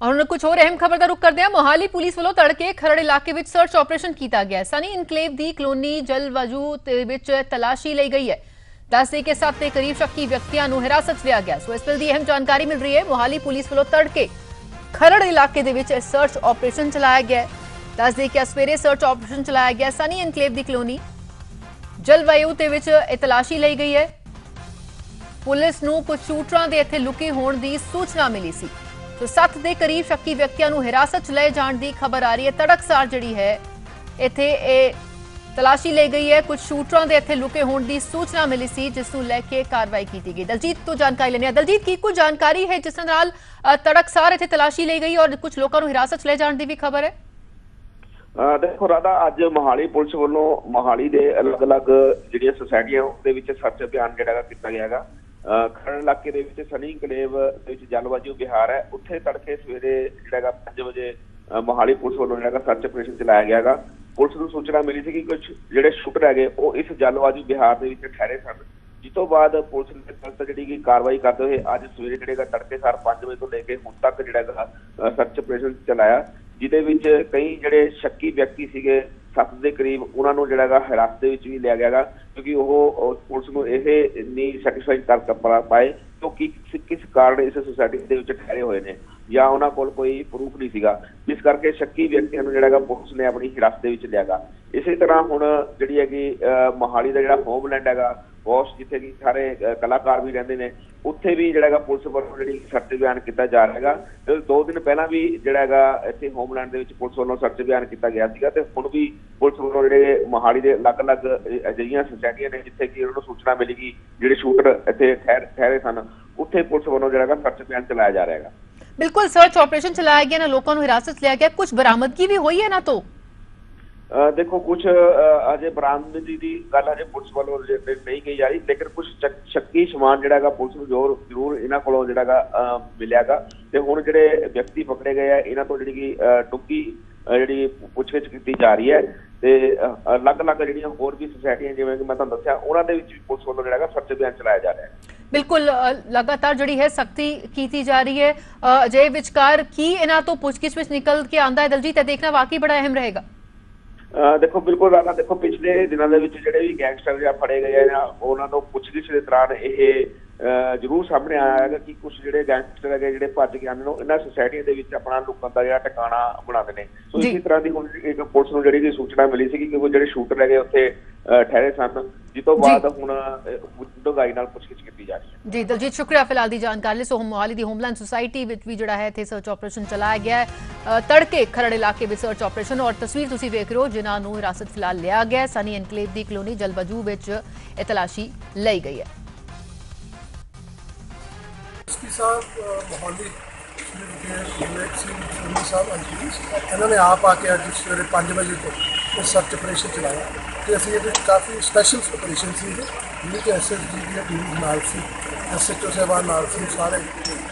ਔਰ ਹੁਣ ਕੁਝ ਹੋਰ ਅਹਿਮ ਖਬਰ ਦਾ ਰੁਕ ਕਰਦੇ ਹਾਂ ਮੋਹਾਲੀ ਪੁਲਿਸ ਵੱਲੋਂ ਤੜਕੇ ਖਰੜ ਇਲਾਕੇ ਵਿੱਚ ਸਰਚ ਆਪਰੇਸ਼ਨ ਕੀਤਾ ਗਿਆ ਹੈ। ਸਨੀ ਇਨਕਲੇਵ ਦੀ ਕਲੋਨੀ ਜਲਵਾਯੂ ਦੇ ਵਿੱਚ ਤਲਾਸ਼ੀ ਲਈ ਗਈ ਹੈ ਦੱਸਦੇ ਕਿ ਸੱਤ ਦੇ ਕਰੀਬ ਸ਼ੱਕੀ ਵਿਅਕਤੀਆਂ ਨੂੰ ਹਿਰਾਸਤ ਲਿਆ ਗਿਆ ਸੋ ਇਸ ਬਿਲ ਦੀ ਅਹਿਮ ਜਾਣਕਾਰੀ ਮਿਲ ਰਹੀ ਹੈ ਮੋਹਾਲੀ ਪੁਲਿਸ ਵੱਲੋਂ ਤੜਕੇ ਖਰੜ ਇਲਾਕੇ ਦੇ ਵਿੱਚ ਸਰਚ ਆਪਰੇਸ਼ਨ ਚਲਾਇਆ ਗਿਆ ਹੈ ਦੱਸਦੇ ਕਿ ਅੱਜ ਸਵੇਰੇ ਸਰਚ ਆਪਰੇਸ਼ਨ ਚਲਾਇਆ ਗਿਆ ਸਨੀ ਇਨਕਲੇਵ ਦੀ ਕਲੋਨੀ ਜਲਵਾਯੂ ਦੇ ਵਿੱਚ ਇਹ ਤਲਾਸ਼ੀ ਲਈ ਗਈ ਹੈ ਪੁਲਿਸ ਨੂੰ ਕੁਝ ਸ਼ੂਟਰਾਂ ਦੇ ਇੱਥੇ ਲੁਕੇ ਹੋਣ ਦੀ ਸੂਚਨਾ ਮਿਲੀ ਸੀ ਸੋ ਸੱਤ ਦੇ ਕਰੀਬ ਸ਼ੱਕੀ ਵਿਅਕਤੀਆਂ ਨੂੰ ਹਿਰਾਸਤ 'ਚ ਲਏ ਜਾਣ ਦੀ ਖਬਰ ਆ ਰਹੀ ਹੈ। ਤੜਕਸਾਰ ਜਿਹੜੀ ਹੈ, ਇੱਥੇ ਇਹ ਤਲਾਸ਼ੀ ਲਈ ਗਈ ਹੈ। ਕੁਝ ਸ਼ੂਟਰਾਂ ਦੇ ਇੱਥੇ ਲੁਕੇ ਹੋਣ ਦੀ ਸੂਚਨਾ ਮਿਲੀ ਸੀ, ਜਿਸ ਨੂੰ ਲੈ ਕੇ ਕਾਰਵਾਈ ਕੀਤੀ ਗਈ। ਦਲਜੀਤ ਤੋਂ ਜਾਣਕਾਰੀ ਲੈਣੀ ਹੈ। ਦਲਜੀਤ, ਕੀ ਕੁਝ ਜਾਣਕਾਰੀ ਹੈ ਜਿਸ ਨਾਲ ਤੜਕਸਾਰ ਇੱਥੇ ਤਲਾਸ਼ੀ ਲਈ ਗਈ ਔਰ ਕੁਝ ਲੋਕਾਂ ਨੂੰ ਹਿਰਾਸਤ 'ਚ ਲੈ ਜਾਣ ਦੀ ਵੀ ਖਬਰ ਹੈ? ਦੇਖੋ ਰਾਧਾ, ਅੱਜ ਮੋਹਾਲੀ ਪੁਲਿਸ ਵੱਲੋਂ ਮੋਹਾਲੀ ਦੇ ਅਲੱਗ-ਅਲੱਗ ਜਿਹੜੀਆਂ ਸੁਸਾਇਟੀਆਂ ਉਹਦੇ ਵਿੱਚ ਸਰਚ ਅਭਿਆਨ ਜਿਹੜਾ ਕੀਤਾ ਗਿਆ ਹੈਗਾ। ਖਰੜ ਇਲਾਕੇ ਦੇ ਵਿੱਚ ਸਨੀ ਕਲੇਵ ਦੇ ਵਿੱਚ ਜਲਵਾਜੂ ਬਿਹਾਰ ਹੈ। ਉੱਥੇ ਤੜਕੇ ਸਵੇਰੇ ਜਿਹੜਾ 5 ਵਜੇ ਮੋਹਾਲੀ ਪੁਲਿਸ ਵੱਲੋਂ ਜਿਹੜਾ ਸਰਚ ਆਪਰੇਸ਼ਨ ਚਲਾਇਆ ਗਿਆ ਪੁਲਿਸ ਨੂੰ ਸੂਚਨਾ ਮਿਲੀ ਸੀ ਕਿ ਕੁਝ ਜਿਹੜੇ ਸ਼ੂਟਰ ਹੈਗੇ, ਉਹ ਇਸ ਜਲਵਾਜੂ ਬਿਹਾਰ ਦੇ ਵਿੱਚ ਠਹਿਰੇ ਸਨ। ਜਿਸ ਤੋਂ ਬਾਅਦ ਪੁਲਿਸ ਨੇ ਤੁਰੰਤ ਜਿਹੜੀ ਕਿ ਕਾਰਵਾਈ ਕਰਦੇ ਹੋਏ ਅੱਜ ਸਵੇਰੇ ਜਿਹੜੇ ਤੜਕੇ ਸਾਰ 5 ਵਜੇ ਤੋਂ ਲੈ ਕੇ ਹੁਣ ਤੱਕ ਜਿਹੜਾ ਸਰਚ ਆਪਰੇਸ਼ਨ ਚਲਾਇਆ, ਜਿਹਦੇ ਵਿੱਚ ਕਈ ਜਿਹੜੇ ਸ਼ੱਕੀ ਵਿਅਕਤੀ ਸੀਗੇ ਸੱਤ ਦੇ ਕਰੀਬ ਉਹਨਾਂ ਨੂੰ ਜਿਹੜਾ ਹਿਰਾਸਤ ਦੇ ਵਿੱਚ ਵੀ ਲਿਆ ਗਿਆ ਕਿਉਂਕਿ ਉਹ ਪੁਲਿਸ ਨੂੰ ਇਹ ਨਹੀਂ ਸੈਟੀਸਫਾਈ ਕਰ ਪਾਏ ਕਿ ਕਿਸ- ਕਾਰਨ ਇਸ ਸੁਸਾਇਟੀ ਦੇ ਵਿੱਚ ਠਹਿਰੇ ਹੋਏ ਨੇ ਜਾਂ ਉਹਨਾਂ ਕੋਲ ਕੋਈ ਪ੍ਰੂਫ ਨਹੀਂ ਸੀਗਾ। ਜਿਸ ਕਰਕੇ ਸ਼ੱਕੀ ਵਿਅਕਤੀਆਂ ਨੂੰ ਜਿਹੜਾ ਪੁਲਿਸ ਨੇ ਆਪਣੀ ਹਿਰਾਸਤ ਦੇ ਵਿੱਚ ਲਿਆਗਾ ਇਸੇ ਤਰ੍ਹਾਂ ਹੁਣ ਜਿਹੜੀ ਹੈਗੀ ਅਹ, ਮੋਹਾਲੀ ਦਾ ਜਿਹੜਾ ਹੋਮਲੈਂਡ ਹੈਗਾ ਬੌਸ ਜਿੱਥੇ ਕਿ ਸਾਰੇ ਕਲਾਕਾਰ ਵੀ ਰਹਿੰਦੇ ਨੇ, ਉੱਥੇ ਵੀ ਜਿਹੜਾ ਹੈਗਾ ਪੁਲਿਸ ਵੱਲੋਂ ਜਿਹੜੀ ਸਰਚ ਅਭਿਆਨ ਕੀਤਾ ਜਾ ਰਿਹਾ ਹੈਗਾ। ਦੋ ਦਿਨ ਪਹਿਲਾਂ ਵੀ ਜਿਹੜਾ ਹੈਗਾ ਇੱਥੇ ਹੋਮਲੈਂਡ ਦੇ ਵਿੱਚ ਪੁਲਿਸ ਵੱਲੋਂ ਸਰਚ ਅਭਿਆਨ ਕੀਤਾ ਗਿਆ ਸੀਗਾ ਤੇ ਹੁਣ ਵੀ ਪੁਲਿਸ ਵੱਲੋਂ ਜਿਹੜੇ ਮੋਹਾਲੀ ਦੇ ਅਲੱਗ-ਅਲੱਗ ਅਜਿਹੀਆਂ ਸੁਸਾਇਟੀਆਂ ਨੇ ਜਿੱਥੇ ਕਿ ਉਹਨਾਂ ਨੂੰ ਸੂਚਨਾ ਮਿਲੇਗੀ ਜਿਹੜੇ ਸ਼ੂਟਰ ਇੱਥੇ ਠਹਿਰ- ਠਹਿਰੇ ਸਨ, ਉੱਥੇ ਪੁਲਿਸ ਵੱਲੋਂ ਜਿਹੜਾ ਹੈਗਾ ਸਰਚ ਅਭਿਆਨ ਚਲਾਇਆ ਜਾ ਰਿਹਾ ਹੈਗਾ। ਬਿਲਕੁਲ ਸਰਚ ਆਪਰੇਸ਼ਨ ਚਲਾਇਆ ਗਿਆ, ਨਾ ਲੋਕਾਂ ਨੂੰ ਹਿਰਾਸਤ ਲਿਆ ਗਿਆ ਕੁਝ ਬਰਾਮਦਗੀ ਵੀ ਹੋਈ ਹੈ ਨਾ ਤੋਂ? ਦੇਖੋ ਕੁਝ ਅਜੇ ਬਰਾਮਦਗੀ ਦੀ ਗੱਲ ਅਜੇ ਪੁਲਿਸ ਵੱਲੋਂ ਨਹੀਂ ਕਹੀ ਜਾ ਰਹੀ ਲੇਕਿਨ ਕੁਝ ਸ਼ੱਕੀ ਸਮਾਨ ਜਿਹੜਾ ਹੈਗਾ ਪੁਲਿਸ ਨੂੰ ਜ਼ੋਰ ਜ਼ਰੂਰ ਇਹਨਾਂ ਕੋਲੋਂ ਜਿਹੜਾ ਮਿਲਿਆਗਾ। ਤੇ ਹੁਣ ਜਿਹੜੇ ਵਿਅਕਤੀ ਪਕੜੇ ਗਏ ਆ ਇਹਨਾਂ ਤੋਂ ਜਿਹੜੀ ਕਿ ਅ, ਜਿਹੜੀ ਪੁੱਛਗਿੱਛ ਕੀਤੀ ਜਾ ਰਹੀ ਹੈ। ਤੇ ਅਲੱਗ-ਅਲੱਗ ਜਿਹੜੀਆਂ ਹੋਰ ਵੀ ਸੁਸਾਇਟੀਆਂ ਜਿਵੇਂ ਕਿ ਮੈਂ ਤੁਹਾਨੂੰ ਦੱਸਿਆ ਉਹਨਾਂ ਦੇ ਵਿੱਚ ਵੀ ਪੁਲਿਸ ਵੱਲੋਂ ਜਿਹੜਾ ਸਰਚ ਅਭਿਆਨ ਚਲਾਇਆ ਜਾ ਰਿਹਾ ਹੈ। ਬਿਲਕੁਲ ਲਗਾਤਾਰ ਜਿਹੜੀ ਹੈ ਸਖਤੀ ਕੀਤੀ ਜਾ ਰਹੀ ਹੈ। ਅਜੇ ਵਿਚਕਾਰ ਕੀ ਇਹਨਾਂ ਤੋਂ ਪੁੱਛਗਿੱਛ ਵਿੱਚ ਨਿਕਲ ਕੇ ਆਂਦਾ ਹੈ ਦਲਜੀਤ? ਇਹ ਦੇਖਣਾ ਵਾਕਈ ਬੜਾ ਅਹਿਮ ਰਹੇਗਾ। ਦੇਖੋ ਬਿਲਕੁਲ ਰਾਣਾ ਦੇਖੋ ਪਿਛਲੇ ਦਿਨਾਂ ਦੇ ਵਿੱਚ ਜਿਹੜੇ ਵੀ ਗੈਂਗਸਟਰ ਜਾਂ ਫੜੇ ਗਏ ਆ ਜਾਂ ਉਹਨਾਂ ਨੂੰ ਪੁੱਛਗਿੱਛ ਦੇ ਦੌਰਾਨ ਇਹ ਜ਼ਰੂਰ ਸਾਹਮਣੇ ਆਇਆ ਹੈਗਾ ਕਿ ਕੁਝ ਜਿਹੜੇ ਗੈਂਗਸਟਰ ਹੈਗੇ ਜਿਹੜੇ ਭੱਜ ਕੇ ਆਉਂਦੇ ਨੇ ਉਹ ਇਹਨਾਂ ਸੁਸਾਇਟੀਆਂ ਦੇ ਵਿੱਚ ਆਪਣਾ ਲੁਕਣ ਦਾ ਜਿਹੜਾ ਟਿਕਾਣਾ ਬਣਾਉਂਦੇ ਨੇ ਸੋ। ਇਸੇ ਤਰ੍ਹਾਂ ਦੀ ਹੁਣ ਇੱਕ ਪੁਲਿਸ ਨੂੰ ਜਿਹੜੀ ਕਿ ਸੂਚਨਾ ਮਿਲੀ ਸੀ ਕਿ ਉਹ ਜਿਹੜੇ ਸ਼ੂਟਰ ਹੈਗੇ ਉੱਥੇ ਠਹਿਰੇ ਸਨ ਜਿਸ ਤੋਂ ਬਾਅਦ ਹੁਣ ਡੁੰਗਾਈ ਨਾਲ ਪੁੱਛਗਿੱਛ ਕੀਤੀ ਜਾ ਰਹੀ ਹੈ। ਜੀ ਦਲਜੀਤ ਸ਼ੁਕਰੀਆ ਫਿਲਹਾਲ ਦੀ ਜਾਣਕਾਰੀ ਲਈ। ਸੋ ਮੋਹਾਲੀ ਦੀ ਹੋਮਲੈਂਡ ਸੁਸਾਇਟੀ ਵਿੱਚ ਵੀ ਜਿਹੜਾ ਹੈ ਇੱਥੇ ਸਰਚ ਆਪਰੇਸ਼ਨ ਚਲਾਇਆ ਗਿਆ ਹੈ। ਤੜਕੇ ਖਰੜ ਇਲਾਕੇ ਵਿੱਚ ਸਰਚ ਆਪਰੇਸ਼ਨ ਔਰ ਤਸਵੀਰ ਤੁਸੀਂ ਵੇਖ ਰਹੇ ਹੋ ਜਿਨ੍ਹਾਂ ਨੂੰ ਹਿਰਾਸਤ ਫਿਲਹਾਲ ਲਿਆ ਗਿਆ ਹੈ। ਸਨੀ ਐਨਕਲੇਵ ਦੀ ਕਲੋਨੀ ਜਲਬਜੂ ਵਿੱਚ ਇਹ ਤਲਾਸ਼ੀ ਲਈ ਗਈ ਹੈ। ਐਸਪੀ ਸਾਹਿਬ ਮੋਹਾਲੀ ਸਿੰਘ ਸੁਨੀ ਸਾਹਿਬ ਆਈਪੀਐਸ ਇਹਨਾਂ ਨੇ ਆਪ ਆ ਕੇ ਅੱਜ ਸਵੇਰੇ 5 ਵਜੇ ਤੋਂ ਇਹ ਸਰਚ ਆਪਰੇਸ਼ਨ ਚਲਾਇਆ ਤੇ ਅਸੀਂ ਇਹਦੇ ਵਿੱਚ ਕਾਫੀ ਸਪੈਸ਼ਲ ਆਪਰੇਸ਼ਨ ਸੀ ਜਿਹਦੇ ਕਿ ਐਸਐਸਜੀ ਦੀ ਟੀਮ ਨਾਲ ਸੀ ਐਸਐਚਓ ਸਾਹਿਬਾਨ ਨਾਲ ਸੀ ਸਾਰੇ।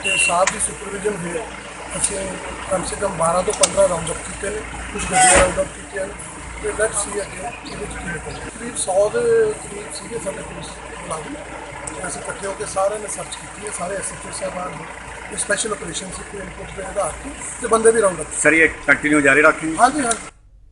ਤੇ ਸਾਹਿਬ ਦੀ ਸੁਪਰਵਿਜ਼ਨ ਹੇਠ ਅਸੀਂ ਕਮ ਸੇ ਕਮ 12 ਤੋਂ 15 ਰਾਉਂਡ ਅਪ ਕੀਤੇ ਨੇ ਕੁਝ ਗੱਡੀਆਂ ਰਾਉਂਡ ਅਪ ਕੀਤੀਆਂ ਤੇ ਲੈਟਸ ਸੀ ਅੱਗੇ ਇਹਦੇ ਵਿੱਚ ਕੀ ਨਿਕਲਦਾ ਕਰੀਬ 100 ਦੇ ਕਰੀਬ ਸੀਗੇ ਸਾਡੇ ਪੁਲਿਸ ਤੇ ਅਸੀਂ ਇਕੱਠੇ ਹੋ ਕੇ ਸਾਰਿਆਂ ਨੇ ਸਰਚ ਕੀਤੀ ਹੈ ਸਾਰੇ ਐਸਐਚਓ ਸਾਹਿਬਾਨ ਨੇ। ਇਹ ਸਪੈਸ਼ਲ ਆਪਰੇਸ਼ਨ ਸੀ ਕੋਈ ਇਨਪੁਟ ਦੇ ਆਧਾਰ ਤੇ। ਬੰਦੇ ਵੀ ਰਾਉਂਡ ਅਪ ਸਰ ਇਹ ਕੰਟੀਨਿਊ ਜਾਰੀ ਰੱਖेंगे ਹਾਂਜੀ ਹਾਂਜੀ।